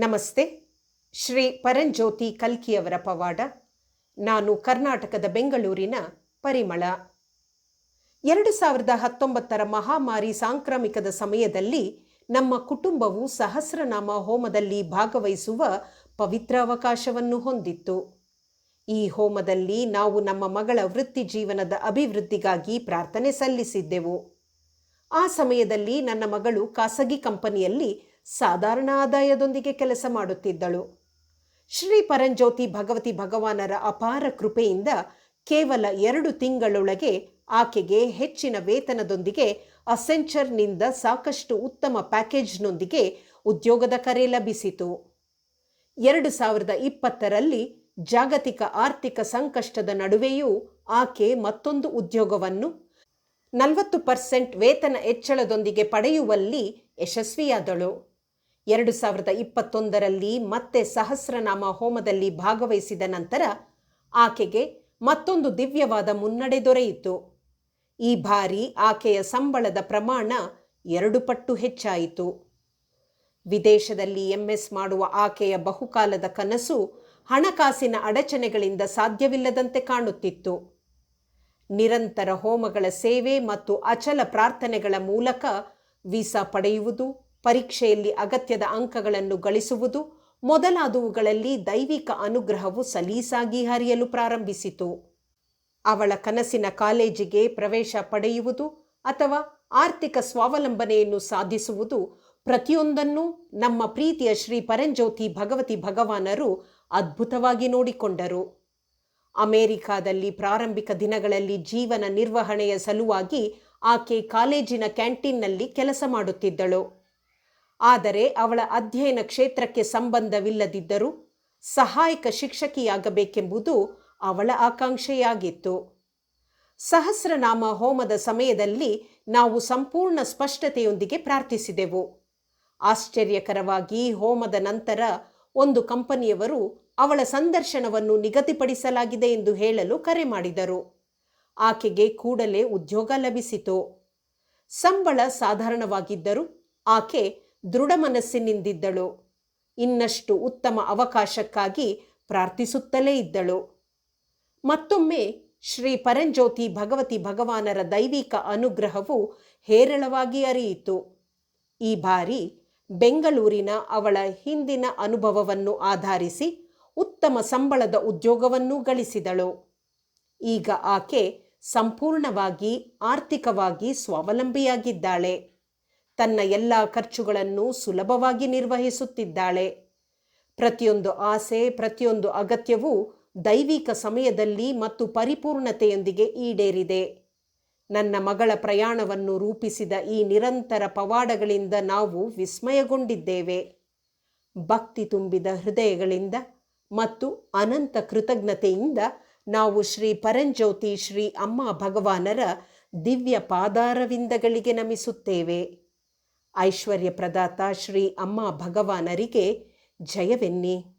ನಮಸ್ತೆ. ಶ್ರೀ ಪರಂಜ್ಯೋತಿ ಕಲ್ಕಿಯವರ ಪವಾಡ, ನಾನು ಕರ್ನಾಟಕದ ಬೆಂಗಳೂರಿನ ಪರಿಮಳ. ಎರಡು ಸಾವಿರದ ಹತ್ತೊಂಬತ್ತರ ಮಹಾಮಾರಿ ಸಾಂಕ್ರಾಮಿಕದ ಸಮಯದಲ್ಲಿ ನಮ್ಮ ಕುಟುಂಬವು ಸಹಸ್ರನಾಮ ಹೋಮದಲ್ಲಿ ಭಾಗವಹಿಸುವ ಪವಿತ್ರ ಅವಕಾಶವನ್ನು ಹೊಂದಿತ್ತು. ಈ ಹೋಮದಲ್ಲಿ ನಾವು ನಮ್ಮ ಮಗಳ ವೃತ್ತಿ ಜೀವನದ ಅಭಿವೃದ್ಧಿಗಾಗಿ ಪ್ರಾರ್ಥನೆ ಸಲ್ಲಿಸಿದ್ದೆವು. ಆ ಸಮಯದಲ್ಲಿ ನನ್ನ ಮಗಳು ಖಾಸಗಿ ಕಂಪನಿಯಲ್ಲಿ ಸಾಧಾರಣ ಆದಾಯದೊಂದಿಗೆ ಕೆಲಸ ಮಾಡುತ್ತಿದ್ದಳು. ಶ್ರೀ ಪರಂಜ್ಯೋತಿ ಭಗವತಿ ಭಗವಾನರ ಅಪಾರ ಕೃಪೆಯಿಂದ ಕೇವಲ ಎರಡು ತಿಂಗಳೊಳಗೆ ಆಕೆಗೆ ಹೆಚ್ಚಿನ ವೇತನದೊಂದಿಗೆ ಅಸೆಂಚರ್ನಿಂದ ಸಾಕಷ್ಟು ಉತ್ತಮ ಪ್ಯಾಕೇಜ್ನೊಂದಿಗೆ ಉದ್ಯೋಗದ ಕರೆ ಲಭಿಸಿತು. ಎರಡು ಸಾವಿರದ ಇಪ್ಪತ್ತರಲ್ಲಿ ಜಾಗತಿಕ ಆರ್ಥಿಕ ಸಂಕಷ್ಟದ ನಡುವೆಯೂ ಆಕೆ ಮತ್ತೊಂದು ಉದ್ಯೋಗವನ್ನು ನಲವತ್ತು ಪರ್ಸೆಂಟ್ ವೇತನ ಹೆಚ್ಚಳದೊಂದಿಗೆ ಪಡೆಯುವಲ್ಲಿ ಯಶಸ್ವಿಯಾದಳು. ಎರಡು ಸಾವಿರದ ಇಪ್ಪತ್ತೊಂದರಲ್ಲಿ ಮತ್ತೆ ಸಹಸ್ರನಾಮ ಹೋಮದಲ್ಲಿ ಭಾಗವಹಿಸಿದ ನಂತರ ಆಕೆಗೆ ಮತ್ತೊಂದು ದಿವ್ಯವಾದ ಮುನ್ನಡೆ ದೊರೆಯಿತು. ಈ ಬಾರಿ ಆಕೆಯ ಸಂಬಳದ ಪ್ರಮಾಣ ಎರಡು ಪಟ್ಟು ಹೆಚ್ಚಾಯಿತು. ವಿದೇಶದಲ್ಲಿ ಎಂಎಸ್ ಮಾಡುವ ಆಕೆಯ ಬಹುಕಾಲದ ಕನಸು ಹಣಕಾಸಿನ ಅಡಚಣೆಗಳಿಂದ ಸಾಧ್ಯವಿಲ್ಲದಂತೆ ಕಾಣುತ್ತಿತ್ತು. ನಿರಂತರ ಹೋಮಗಳ ಸೇವೆ ಮತ್ತು ಅಚಲ ಪ್ರಾರ್ಥನೆಗಳ ಮೂಲಕ ವೀಸಾ ಪಡೆಯುವುದು ಪರೀಕ್ಷೆಯಲ್ಲಿ ಅಗತ್ಯದ ಅಂಕಗಳನ್ನು ಗಳಿಸುವುದು, ಮೊದಲಾದವುಗಳಲ್ಲಿ ದೈವಿಕ ಅನುಗ್ರಹವು ಸಲೀಸಾಗಿ ಹರಿಯಲು ಪ್ರಾರಂಭಿಸಿತು. ಅವಳ ಕನಸಿನ ಕಾಲೇಜಿಗೆ ಪ್ರವೇಶ ಪಡೆಯುವುದು ಅಥವಾ ಆರ್ಥಿಕ ಸ್ವಾವಲಂಬನೆಯನ್ನು ಸಾಧಿಸುವುದು ಪ್ರತಿಯೊಂದನ್ನೂ ನಮ್ಮ ಪ್ರೀತಿಯ ಶ್ರೀ ಪರಂಜ್ಯೋತಿ ಭಗವತಿ ಭಗವಾನರು ಅದ್ಭುತವಾಗಿ ನೋಡಿಕೊಂಡರು. ಅಮೆರಿಕಾದಲ್ಲಿ ಪ್ರಾರಂಭಿಕ ದಿನಗಳಲ್ಲಿ ಜೀವನ ನಿರ್ವಹಣೆಯ ಸಲುವಾಗಿ ಆಕೆ ಕಾಲೇಜಿನ ಕ್ಯಾಂಟೀನ್ನಲ್ಲಿ ಕೆಲಸ ಮಾಡುತ್ತಿದ್ದಳು. ಆದರೆ ಅವಳ ಅಧ್ಯಯನ ಕ್ಷೇತ್ರಕ್ಕೆ ಸಂಬಂಧವಿಲ್ಲದಿದ್ದರೂ ಸಹಾಯಕ ಶಿಕ್ಷಕಿಯಾಗಬೇಕೆಂಬುದು ಅವಳ ಆಕಾಂಕ್ಷೆಯಾಗಿತ್ತು. ಸಹಸ್ರನಾಮ ಹೋಮದ ಸಮಯದಲ್ಲಿ ನಾವು ಸಂಪೂರ್ಣ ಸ್ಪಷ್ಟತೆಯೊಂದಿಗೆ ಪ್ರಾರ್ಥಿಸಿದೆವು. ಆಶ್ಚರ್ಯಕರವಾಗಿ ಹೋಮದ ನಂತರ ಒಂದು ಕಂಪನಿಯವರು ಅವಳ ಸಂದರ್ಶನವನ್ನು ನಿಗದಿಪಡಿಸಲಾಗಿದೆ ಎಂದು ಹೇಳಲು ಕರೆ ಮಾಡಿದರು. ಆಕೆಗೆ ಕೂಡಲೇ ಉದ್ಯೋಗ ಲಭಿಸಿತು. ಸಂಬಳ ಸಾಧಾರಣವಾಗಿದ್ದರೂ ಆಕೆ ದೃಢ ಮನಸ್ಸಿನಿಂದಿದ್ದಳು. ಇನ್ನಷ್ಟು ಉತ್ತಮ ಅವಕಾಶಕ್ಕಾಗಿ ಪ್ರಾರ್ಥಿಸುತ್ತಲೇ ಇದ್ದಳು. ಮತ್ತೊಮ್ಮೆ ಶ್ರೀ ಪರಂಜ್ಯೋತಿ ಭಗವತಿ ಭಗವಾನರ ದೈವಿಕ ಅನುಗ್ರಹವು ಹೇರಳವಾಗಿ ಅರಿಯಿತು. ಈ ಬಾರಿ ಬೆಂಗಳೂರಿನ ಅವಳ ಹಿಂದಿನ ಅನುಭವವನ್ನು ಆಧರಿಸಿ ಉತ್ತಮ ಸಂಬಳದ ಉದ್ಯೋಗವನ್ನೂ ಗಳಿಸಿದಳು. ಈಗ ಆಕೆ ಸಂಪೂರ್ಣವಾಗಿ ಆರ್ಥಿಕವಾಗಿ ಸ್ವಾವಲಂಬಿಯಾಗಿದ್ದಾಳೆ. ತನ್ನ ಎಲ್ಲ ಖರ್ಚುಗಳನ್ನು ಸುಲಭವಾಗಿ ನಿರ್ವಹಿಸುತ್ತಿದ್ದಾಳೆ. ಪ್ರತಿಯೊಂದು ಆಸೆ, ಪ್ರತಿಯೊಂದು ಅಗತ್ಯವೂ ದೈವಿಕ ಸಮಯದಲ್ಲಿ ಮತ್ತು ಪರಿಪೂರ್ಣತೆಯೊಂದಿಗೆ ಈಡೇರಿದೆ. ನನ್ನ ಮಗಳ ಪ್ರಯಾಣವನ್ನು ರೂಪಿಸಿದ ಈ ನಿರಂತರ ಪವಾಡಗಳಿಂದ ನಾವು ವಿಸ್ಮಯಗೊಂಡಿದ್ದೇವೆ. ಭಕ್ತಿ ತುಂಬಿದ ಹೃದಯಗಳಿಂದ ಮತ್ತು ಅನಂತ ಕೃತಜ್ಞತೆಯಿಂದ ನಾವು ಶ್ರೀ ಪರಂಜ್ಯೋತಿ ಶ್ರೀ ಅಮ್ಮ ಭಗವಾನರ ದಿವ್ಯ ಪಾದಾರವಿಂದಗಳಿಗೆ ನಮಿಸುತ್ತೇವೆ. ಐಶ್ವರ್ಯ ಪ್ರದಾತ ಶ್ರೀ ಅಮ್ಮ ಭಗವಾನರಿಗೆ ಜಯವೆನ್ನಿ.